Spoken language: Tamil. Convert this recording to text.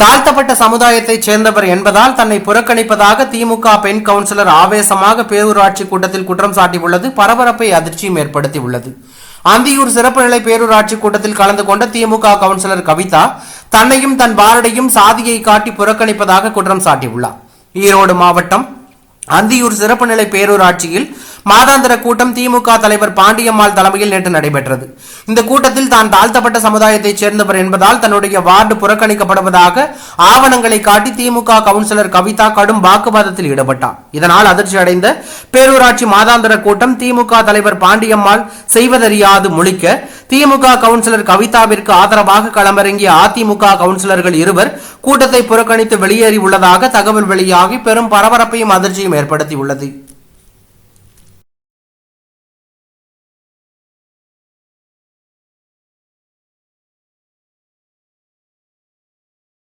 தாழ்த்தப்பட்ட சமுதாயத்தைச் சேர்ந்தவர் என்பதால் தன்னை புறக்கணிப்பதாக திமுக பெண் கவுன்சிலர் ஆவேசமாக பேரூராட்சி கூட்டத்தில் குற்றம் சாட்டியுள்ளது பரபரப்பை அதிர்ச்சியும் ஏற்படுத்தியுள்ளது. அந்தியூர் சிறப்பு நிலை பேரூராட்சி கூட்டத்தில் கலந்து கொண்ட திமுக கவுன்சிலர் கவிதா தன்னையும் தன் பாரடையும் சாதியை காட்டி புறக்கணிப்பதாக குற்றம் சாட்டியுள்ளார். ஈரோடு மாவட்டம் அந்தியூர் சிறப்பு நிலை பேரூராட்சியில் மாதாந்திர கூட்டம் திமுக தலைவர் பாண்டியம்மாள் தலைமையில் நேற்று நடைபெற்றது. இந்த கூட்டத்தில் தான் தாழ்த்தப்பட்ட சமுதாயத்தைச் சேர்ந்தவர் என்பதால் தன்னுடைய வார்டு புறக்கணிக்கப்படுவதாக ஆவணங்களை காட்டி திமுக கவுன்சிலர் கவிதா கடும் வாக்குவாதத்தில் ஈடுபட்டார். இதனால் அதிர்ச்சி அடைந்த பேரூராட்சி மாதாந்திர கூட்டம் திமுக தலைவர் பாண்டியம்மாள் செய்வதறியாது முழிக்க திமுக கவுன்சிலர் கவிதாவிற்கு ஆதரவாக களமிறங்கிய அதிமுக கவுன்சிலர்கள் இருவர் கூட்டத்தை புறக்கணித்து வெளியேறி உள்ளதாக தகவல் வெளியாகி பெரும் பரபரப்பையும் அதிர்ச்சியும் ஏற்படுத்தியுள்ளது.